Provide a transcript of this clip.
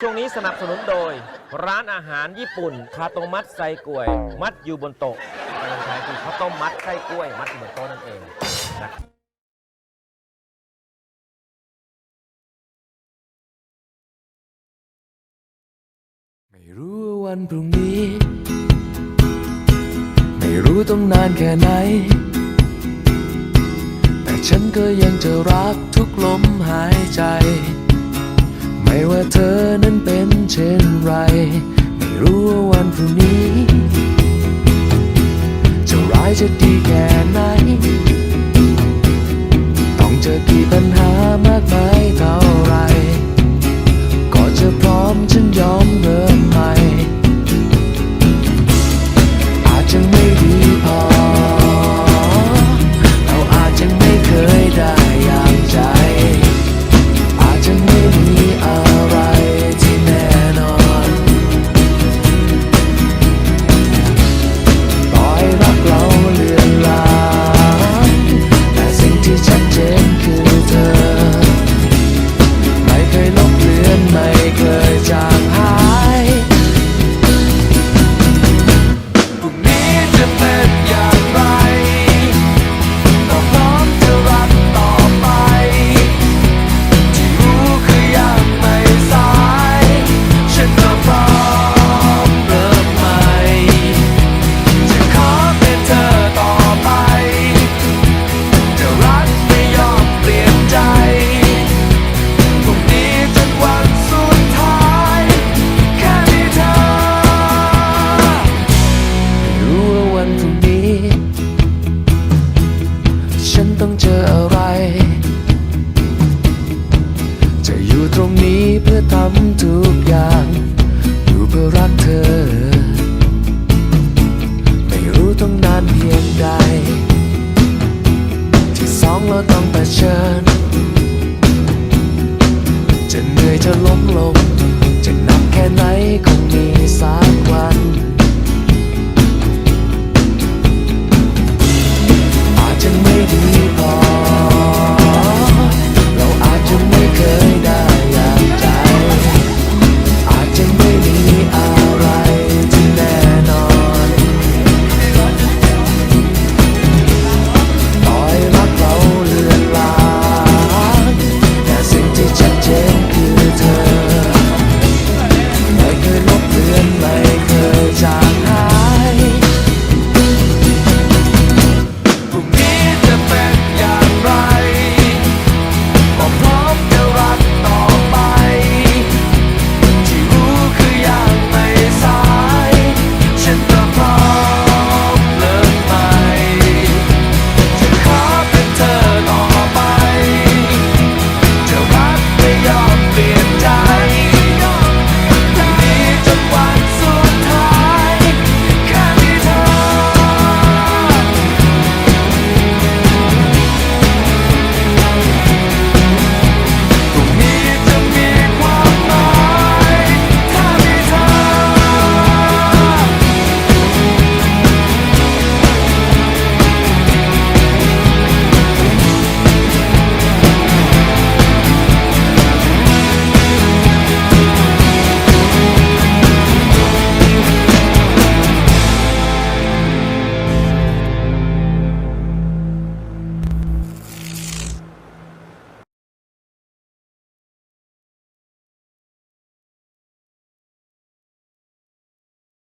ช่วงนี้สนับสนุนโดย ร้านอาหารญี่ปุ่น คาโตมัตไส้กล้วย มัดอยู่บนโต๊ะภาษาไทยคือข้าวต้มมัดไส้กล้วย มัดอยู่บนโต๊ะนั่นเองนะไม่รู้ว่าวันพรุ่งนี้ ไม่รู้ต้องนานแค่ไหน แต่ฉันก็ยังจะรักทุกลมหายใจ ไม่ว่าเธอนั้นเป็นเช่นไร ไม่รู้ว่าวันพรุ่งนี้ จะร้ายจะดีแค่ไหน ต้องเจอกี่ปัญหามากมาย นี้เพื่อทำทุกอย่าง อยู่เพื่อรักเธอ ไม่รู้ต้องนานเพียงใด ที่สองเราต้องเผชิญ จะเหนื่อยจะล้มลง จะหนักแค่ไหนคงมีสักวัน